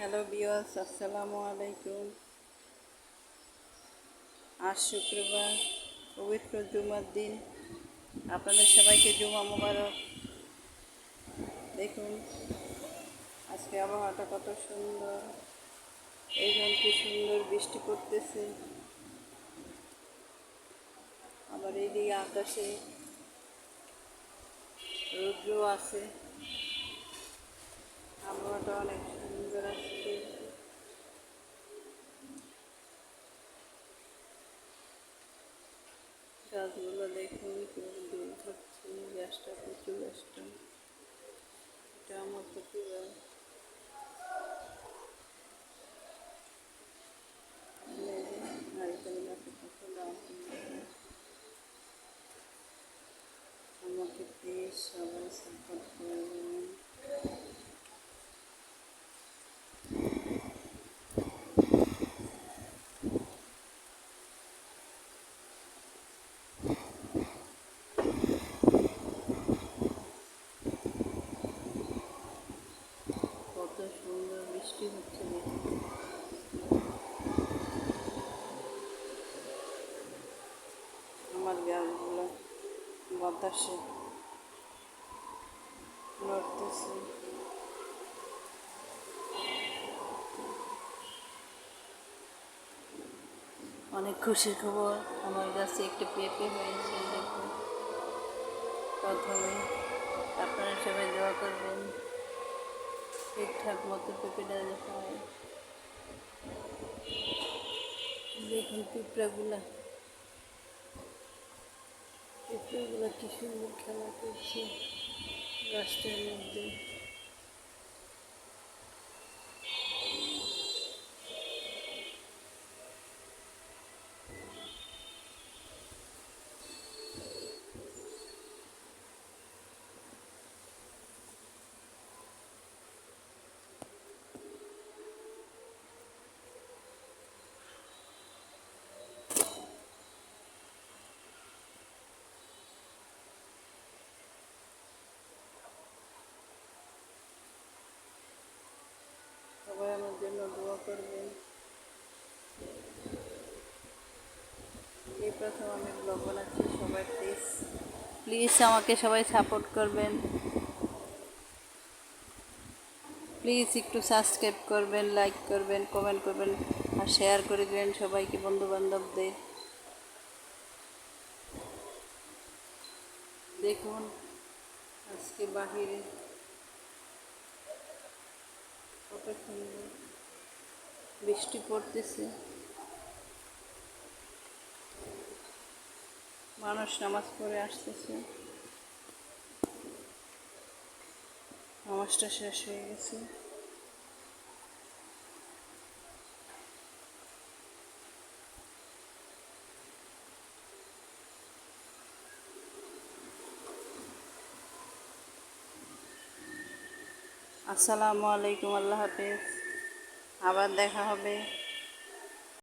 Hello বিয়স আসসালামু আলাইকুম। আজ শুক্রবার, পবিত্র জুমার দিন। আপনাদের সবাইকে জুমা মোবারক। দেখুন, আজকে আবহাওয়াটা কত সুন্দর। এইখান কি সুন্দর বৃষ্টি পড়তেছে। আবার এইদিকে আকাশে রৌদ্র আছে। আবহাওয়াটা অনেক সুন্দর আসছে। গাছগুলো দেখুন কীভাবে দোল খাচ্ছে গাছটা কচু গাছটা এটা আমার কচু গাছ আমাকে প্লিজ সবাই সাপোর্ট করবেন কত সুন্দর বৃষ্টি হচ্ছে দেখুন আমার গাছগুলো বাতাসে নড়তেছে অনেক খুশির খবর, আমার গাছে একটু পেঁপে হয়েছে, দেখুন। প্রথমে আপনারা সবাই দোয়া করবেন, ঠিকঠাক মতো পেঁপেটা হয়। দেখুন পিঁপড়াগুলা। পিঁপড়াগুলা কি সুন্দর খেলা করছে গাছটার মধ্যে। দোয়া করবেন। এই প্রথম আমি ব্লগ বানাচ্ছি, সবাই প্লিজ প্লিজ আমাকে সবাই সাপোর্ট করবেন। প্লিজ একটু সাবস্ক্রাইব করবেন লাইক করবেন কমেন্ট করবেন, আর শেয়ার করে দেবেন সবাইকে বন্ধু বান্ধবদের দেখুন, আজকে বাহিরে কত সুন্দর। বৃষ্টি পড়তেছে। মানুষ নামাজ পড়ে আসতেছে। নামাজটা শেষ হয়ে গেছে। আসসালামু আলাইকুম আল্লাহ হাফেজ। আবার দেখা হবে